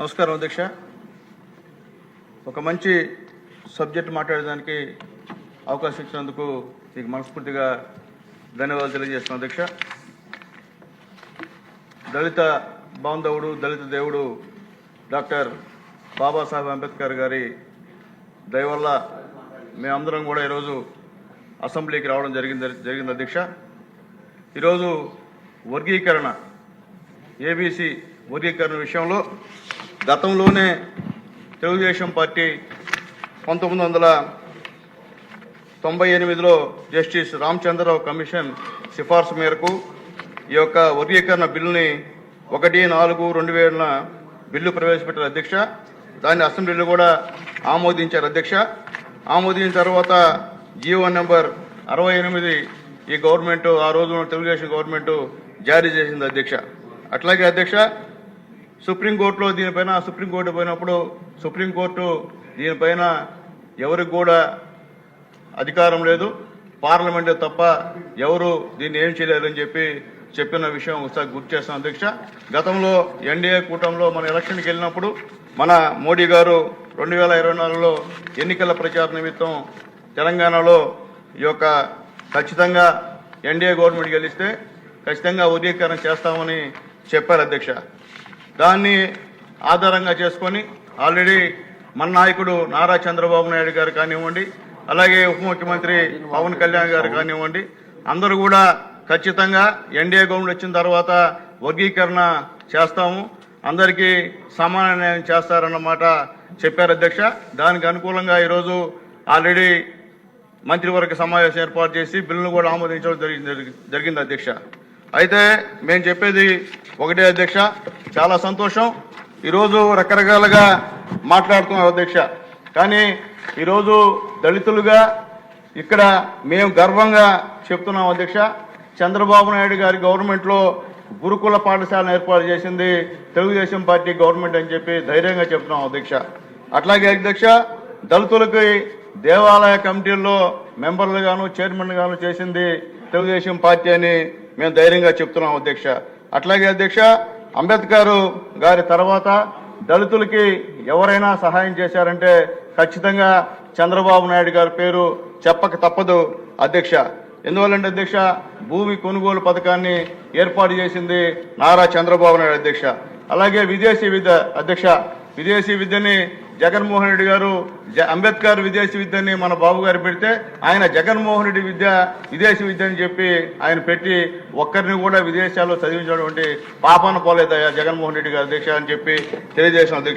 నమస్కారం అధ్యక్ష. ఒక మంచి సబ్జెక్ట్ మాట్లాడడానికి అవకాశం ఇచ్చినందుకు మీకు మనస్ఫూర్తిగా ధన్యవాదాలు తెలియజేస్తున్నాను అధ్యక్ష. దళిత బాంధవుడు దళిత దేవుడు డాక్టర్ బాబాసాహెబ్ అంబేద్కర్ గారి దయవల్ల మేమందరం కూడా ఈరోజు అసెంబ్లీకి రావడం జరిగింది జరిగింది అధ్యక్ష. ఈరోజు వర్గీకరణ ఏబీసీ వర్గీకరణ విషయంలో గతంలోనే తెలుగుదేశం పార్టీ పంతొమ్మిది వందల తొంభై ఎనిమిదిలో జస్టిస్ రామచంద్రరావు కమిషన్ సిఫార్సు మేరకు ఈ యొక్క వర్గీకరణ బిల్లుని ఒకటి నాలుగు రెండు వేల బిల్లు ప్రవేశపెట్టారు అధ్యక్ష. దాన్ని అసెంబ్లీలో కూడా ఆమోదించారు అధ్యక్ష. ఆమోదించిన తర్వాత జీవో నెంబర్ అరవై ఎనిమిది ఈ గవర్నమెంట్ ఆ రోజు తెలుగుదేశం గవర్నమెంట్ జారీ చేసింది అధ్యక్ష. అట్లాగే అధ్యక్ష సుప్రీంకోర్టులో దీనిపైన సుప్రీంకోర్టు పోయినప్పుడు సుప్రీంకోర్టు దీనిపైన ఎవరికి కూడా అధికారం లేదు. పార్లమెంట్ తప్ప ఎవరు దీన్ని ఏం చేయలేరని చెప్పి చెప్పిన విషయం ఒకసారి గుర్తు చేస్తాను అధ్యక్ష. గతంలో ఎన్డీఏ కూటమిలో మన ఎలక్షన్కి వెళ్ళినప్పుడు మన మోడీ గారు రెండు వేల ఇరవై నాలుగులో ఎన్నికల ప్రచార నిమిత్తం తెలంగాణలో ఈ యొక్క ఖచ్చితంగా ఎన్డీఏ గవర్నమెంట్ గెలిస్తే ఖచ్చితంగా వర్గీకరణ చేస్తామని చెప్పారు అధ్యక్ష. దాన్ని ఆధారంగా చేసుకొని ఆల్రెడీ మన నాయకుడు నారా చంద్రబాబు నాయుడు గారు కానివ్వండి అలాగే ఉప ముఖ్యమంత్రి పవన్ కళ్యాణ్ గారు కానివ్వండి అందరూ కూడా ఖచ్చితంగా ఎన్డీఏ గవర్నమెంట్ వచ్చిన తర్వాత వర్గీకరణ చేస్తాము. అందరికీ సమాన న్యాయం చేస్తారన్నమాట చెప్పారు అధ్యక్ష. దానికి అనుకూలంగా ఈరోజు ఆల్రెడీ మంత్రివర్గ సమావేశం ఏర్పాటు చేసి బిల్లును కూడా ఆమోదించడం జరిగింది జరిగింది అధ్యక్ష. అయితే మేము చెప్పేది ఒకటే అధ్యక్ష చాలా సంతోషం. ఈరోజు రకరకాలుగా మాట్లాడుతున్నాం అధ్యక్ష. కానీ ఈరోజు దళితులుగా ఇక్కడ మేము గర్వంగా చెప్తున్నాం అధ్యక్ష. చంద్రబాబు నాయుడు గారి గవర్నమెంట్లో గురుకుల పాఠశాలను ఏర్పాటు చేసింది తెలుగుదేశం పార్టీ గవర్నమెంట్ అని చెప్పి ధైర్యంగా చెప్తున్నాం అధ్యక్ష. అట్లాగే అధ్యక్ష దళితులకి దేవాలయ కమిటీల్లో మెంబర్లుగాను చైర్మన్గాను చేసింది తెలుగుదేశం పార్టీ అని మేము ధైర్యంగా చెప్తున్నాం అధ్యక్ష. అట్లాగే అధ్యక్ష అంబేద్కర్ గారి తర్వాత దళితులకి ఎవరైనా సహాయం చేశారంటే ఖచ్చితంగా చంద్రబాబు నాయుడు గారి పేరు చెప్పక తప్పదు అధ్యక్ష. ఎందువల్లంటే అధ్యక్ష భూమి కొనుగోలు పథకాన్ని ఏర్పాటు చేసింది నారా చంద్రబాబు నాయుడు అధ్యక్ష. అలాగే విదేశీ విద్య అధ్యక్ష విదేశీ విద్యని జగన్మోహన్ రెడ్డి గారు జ- అంబేద్కర్ విదేశీ విద్యని మన బాబు గారు పెడితే ఆయన జగన్మోహన్ రెడ్డి విద్య విదేశీ విద్య అని చెప్పి ఆయన పెట్టి ఒక్కరిని కూడా విదేశాల్లో చదివించినటువంటి పాపాన పోలేదయ్యా జగన్మోహన్ రెడ్డి గారు అధ్యక్ష అని చెప్పి తెలియజేసిన